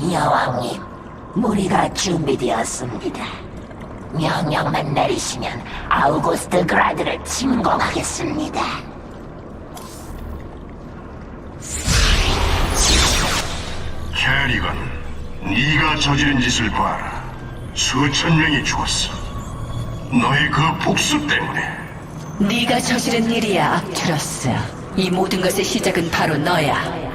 여왕님, 무리가 준비되었습니다. 명령만 내리시면 아우구스트 그라드를 침공하겠습니다. 캐리건, 네가 저지른 짓을 봐라. 수천 명이 죽었어. 너의 그 복수 때문에. 네가 저지른 일이야, 아큐러스. 이 모든 것의 시작은 바로 너야.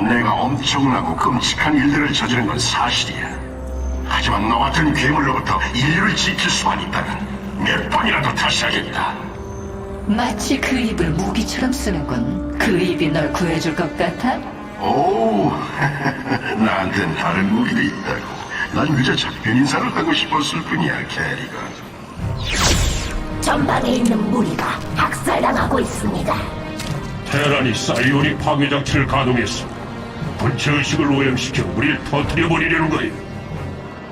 내가 엄청나고 끔찍한 일들을 저지른 건 사실이야. 하지만 너 같은 괴물로부터 인류를 지킬 수만 있다면 몇 번이라도 다시 하겠다. 마치 그 입을 무기처럼 쓰는군. 그 입이 널 구해줄 것 같아? 오, 나한텐 다른 무기도 있다고. 난 그저 작별 인사를 하고 싶었을 뿐이야, 캐리건. 전방에 있는 무리가 학살당하고 있습니다. 테란이 사이오닉 파괴 장치를 가동했어. 분체의식을 오염시켜 우리를 터뜨려 버리려는 거야.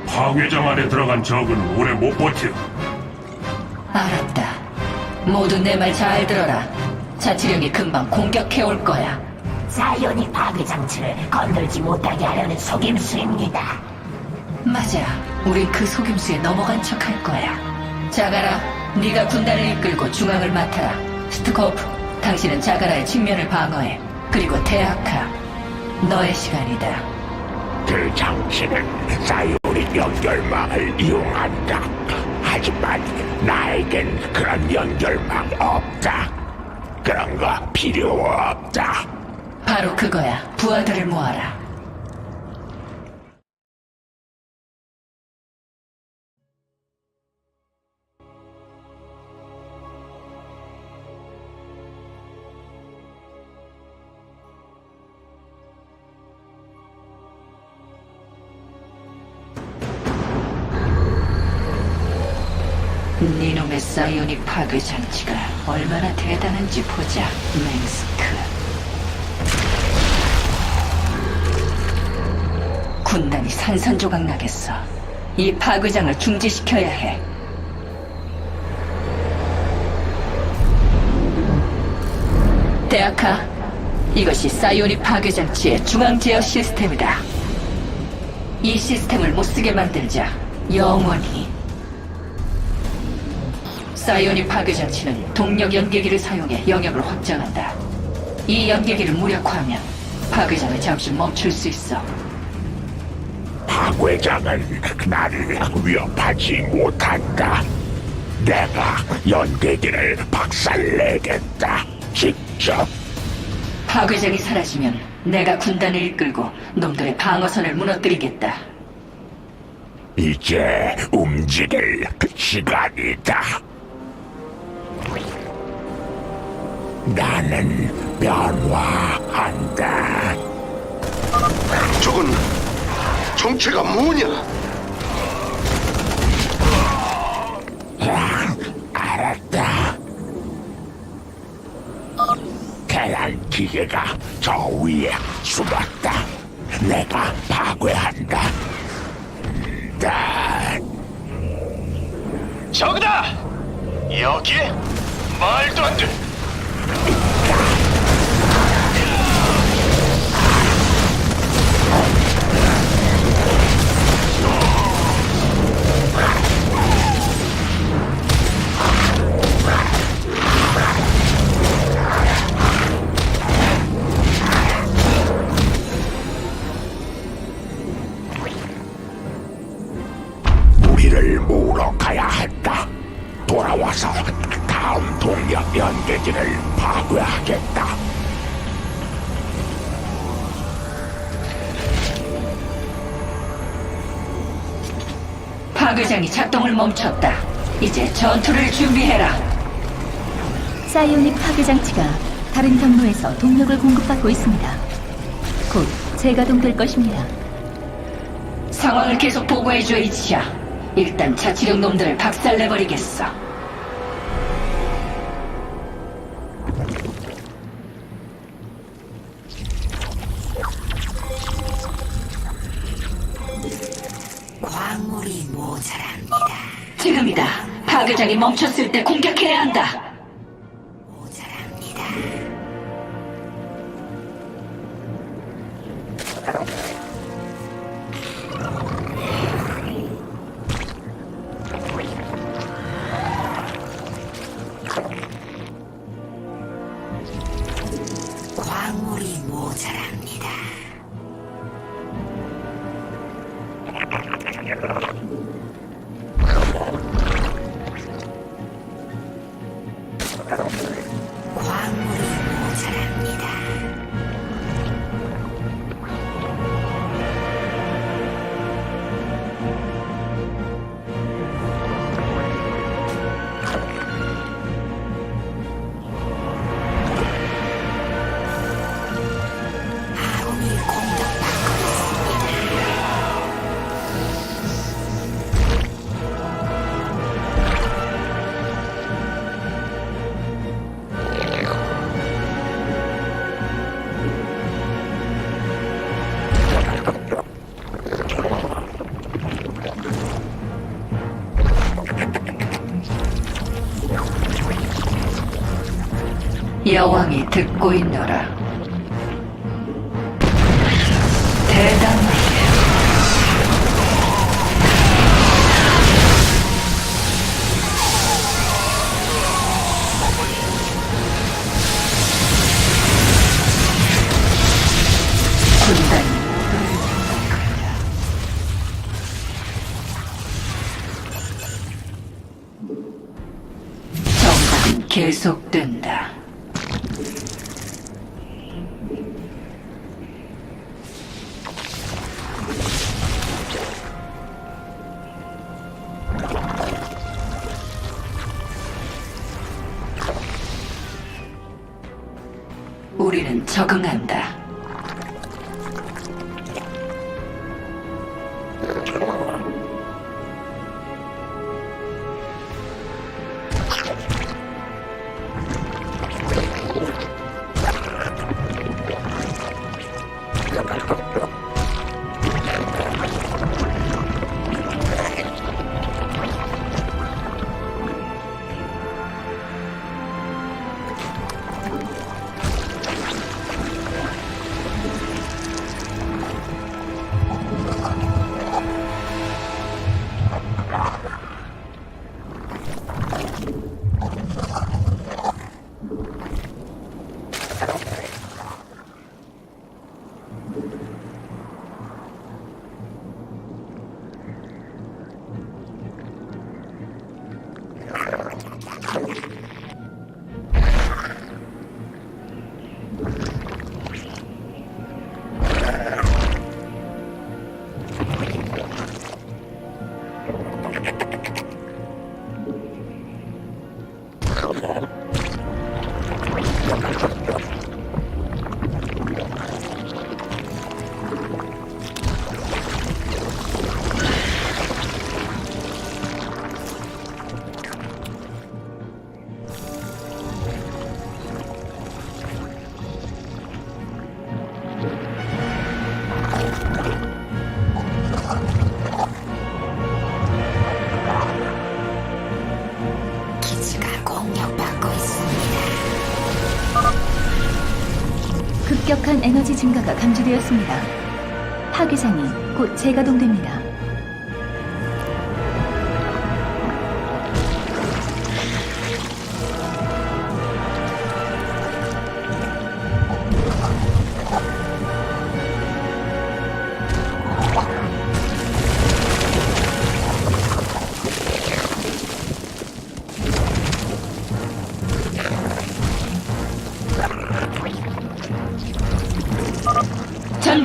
파괴장 안에 들어간 적은 오래 못 버텨. 알았다. 모두 내 말 잘 들어라. 자치령이 금방 공격해 올 거야. 사이오닉 파괴 장치를 건들지 못하게 하려는 속임수입니다. 맞아. 우린 그 속임수에 넘어간 척 할 거야. 자가라, 네가 군단을 이끌고 중앙을 맡아라. 스트코프, 당신은 자가라의 측면을 방어해. 그리고 대학하, 너의 시간이다. 그 장치는 사이오닉 연결망을 이용한다. 하지만 나에겐 그런 연결망 없다. 그런 거 필요 없다. 바로 그거야. 부하들을 모아라. 니놈의 사이오닉 파괴 장치가 얼마나 대단한지 보자, 맹스크. 군단이 산산조각 나겠어. 이 파괴장을 중지시켜야 해. 대학하, 이것이 사이오닉 파괴 장치의 중앙 제어 시스템이다. 이 시스템을 못쓰게 만들자. 영원히. 사이오닉 파괴 장치는 동력 연계기를 사용해 영역을 확장한다. 이 연계기를 무력화하면 파괴장을 잠시 멈출 수 있어. 파괴장은 나를 위협하지 못한다. 내가 연대기를 박살내겠다. 직접 파괴장이 사라지면 내가 군단을 이끌고 놈들의 방어선을 무너뜨리겠다. 이제 움직일 시간이다. 나는 변화한다. 저건 정체가 뭐냐? 아, 알았다. 계란 기계가 저 위에 숨었다. 내가 파괴한다. 나 저기다! 여기에? 말도 안 돼! Okay. 작동을 멈췄다. 이제 전투를 준비해라. 사이오닉 파괴 장치가 다른 경로에서 동력을 공급받고 있습니다. 곧 재가동될 것입니다. 상황을 계속 보고해줘, 이치야. 일단 자치령 놈들을 박살내버리겠어. 파괴장이 멈췄을 때 공격해야 한다. 모자랍니다. 광물이 모자랍니다. 듣고 있노라. 대담하게. 군단이 정복은 계속된다. 급격한 에너지 증가가 감지되었습니다. 파괴장이 곧 재가동됩니다.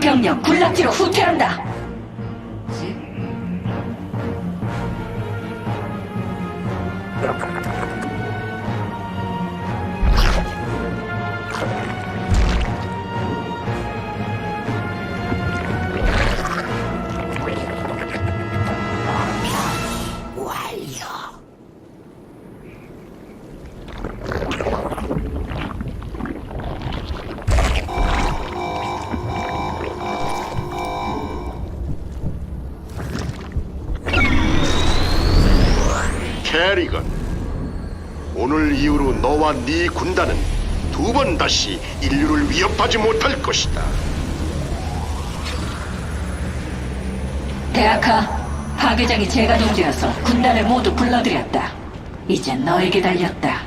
전 병력 군락지로 후퇴한다. 캐리건, 오늘 이후로 너와 네 군단은 두 번 다시 인류를 위협하지 못할 것이다. 대학하, 파괴장이 재가동되어서 군단을 모두 불러들였다. 이제 너에게 달렸다.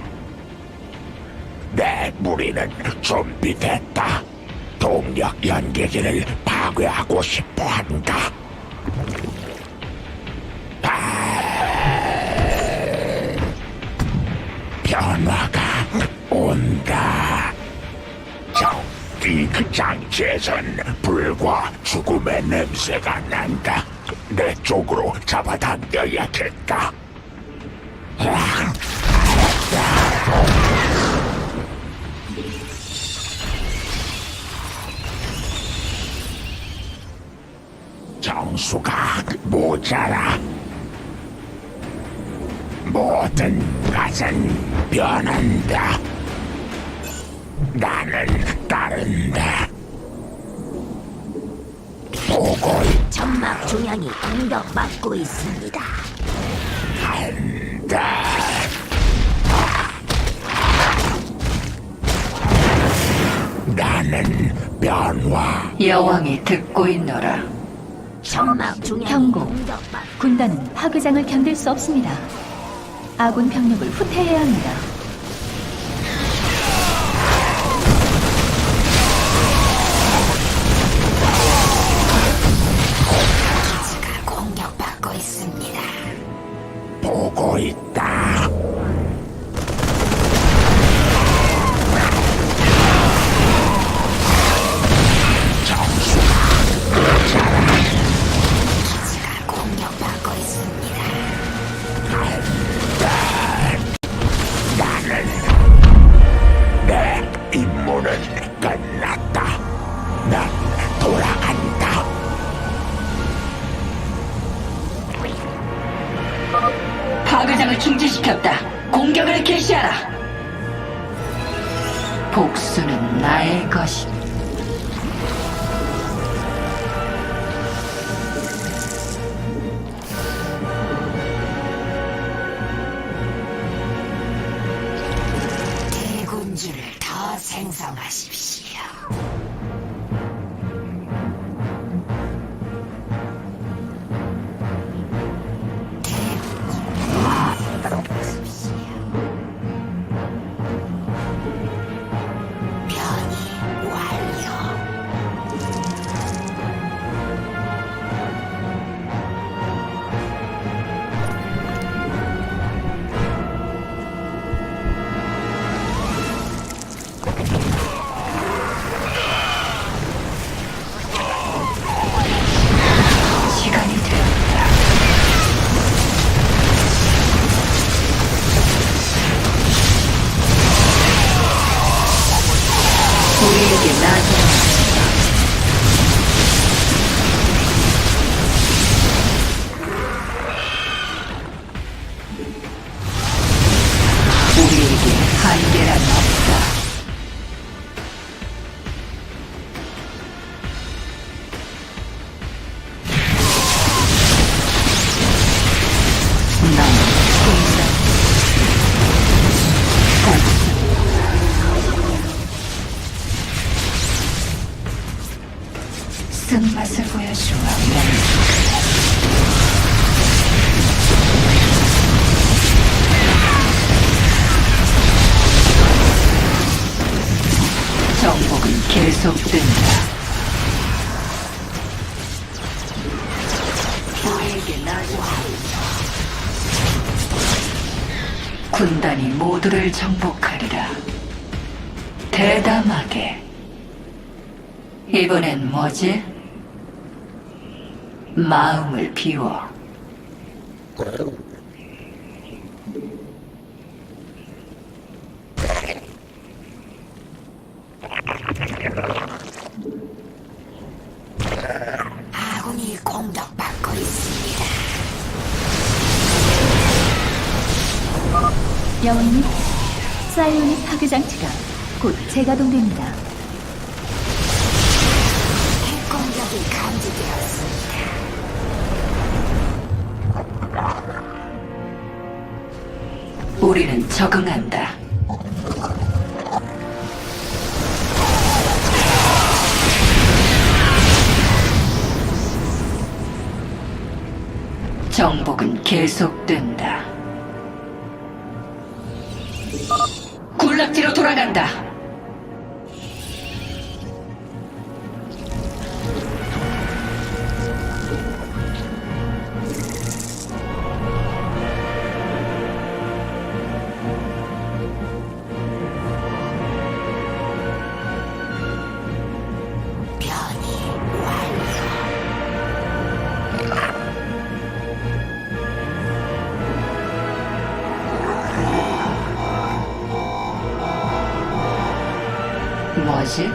내 무리는 준비됐다. 동력 연계지를 파괴하고 싶어 한다. 이그 장치에선 불과 죽음의 냄새가 난다. 내 쪽으로 잡아당겨야겠다. 정수가 모자라. 모든 것은 변한다. 나는 따른다. 보고 점막 중앙이 공격받고 있습니다. 있다. 나는 변화. 여왕이 듣고 있노라. 점막 중앙이 경고. 공격받. 군단은 파괴장을 견딜 수 없습니다. 아군 병력을 후퇴해야 합니다. 더 생성하십시오. 된다 우리에게 나중에 군단이 모두를 정복하리라. 대담하게. 이번엔 뭐지? 마음을 비워. 재가동됩니다. 핵공격이 감지되었습니다. 우리는 적응한다. 정복은 계속된다. 군락지로 돌아간다. 뭐지?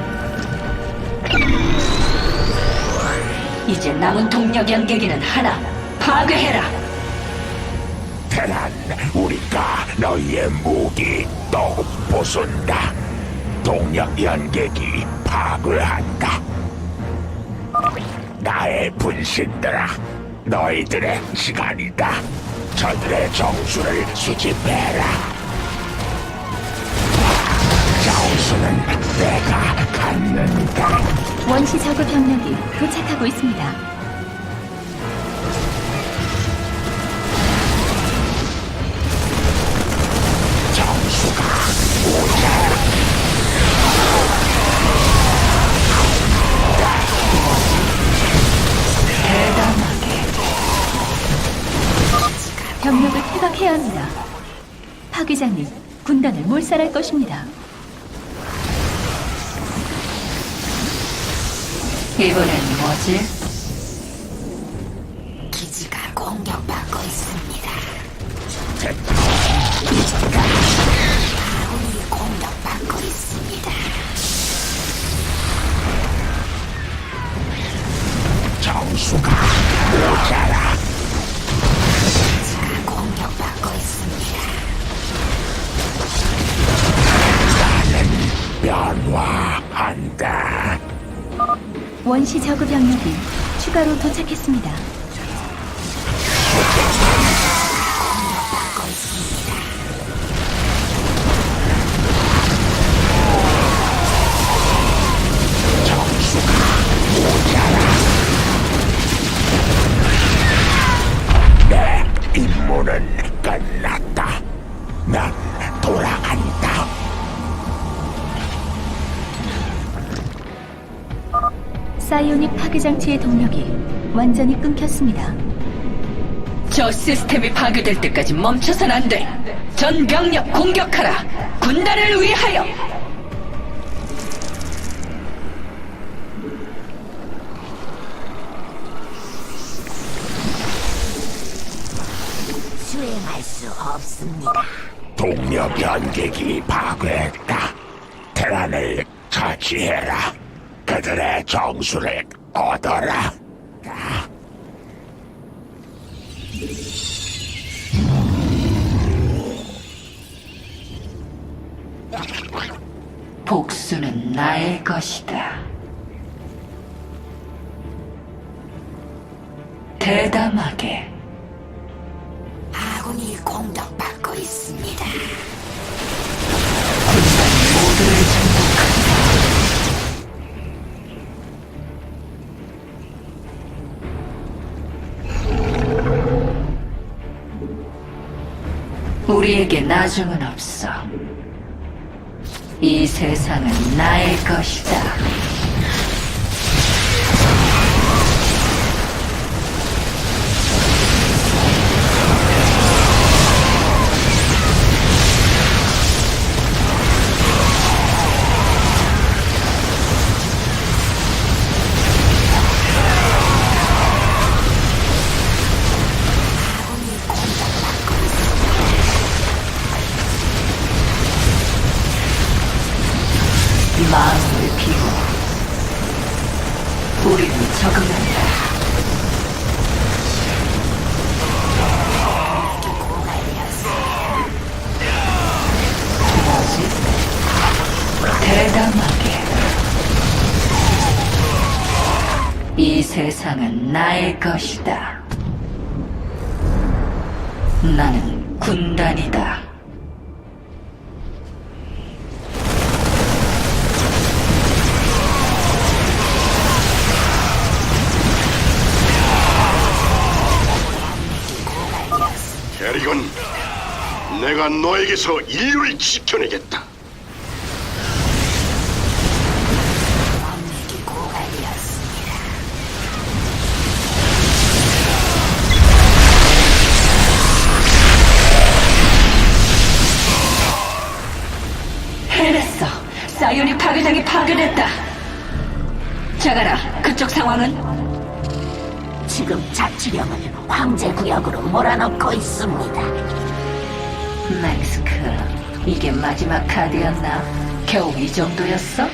이제 남은 동력 연계기는 하나. 파괴해라. 테란, 우리가 너희의 무기 또 부순다. 동력 연계기 파괴한다. 나의 분신들아, 너희들의 시간이다. 저들의 정수를 수집해라. 정수는 내가 갖는다. 원시 저그 병력이 도착하고 있습니다. 정수가 오자. 대담하게. 병력을 퇴각해야 합니다. 파괴장이 군단을 몰살할 것입니다. 이번엔 뭐지? 원시 저그 병력이 추가로 도착했습니다. 내 임무는 끝났다. 난 돌아간다. 사이오닉 파괴 장치의 동력이 완전히 끊겼습니다. 저 시스템이 파괴될 때까지 멈춰선 안 돼. 전 병력 공격하라. 군단을 위하여. 수행할 수 없습니다. 동력 연객이 파괴했다. 테란을 처치해라. 그들의 정수를 얻어라. 복수는 나의 것이다. 대담하게. 아군이 공격받고 있습니다. 우리에게 나중은 없어. 이 세상은 나의 것이다. 나의 것이다. 나는 군단이다. 캐리건, 내가 너에게서 인류를 지켜내겠다. 자가라, 그쪽 상황은? 지금 자치령을 황제 구역으로 몰아넣고 있습니다. 맥스크, 이게 마지막 카드였나? 겨우 이 정도였어?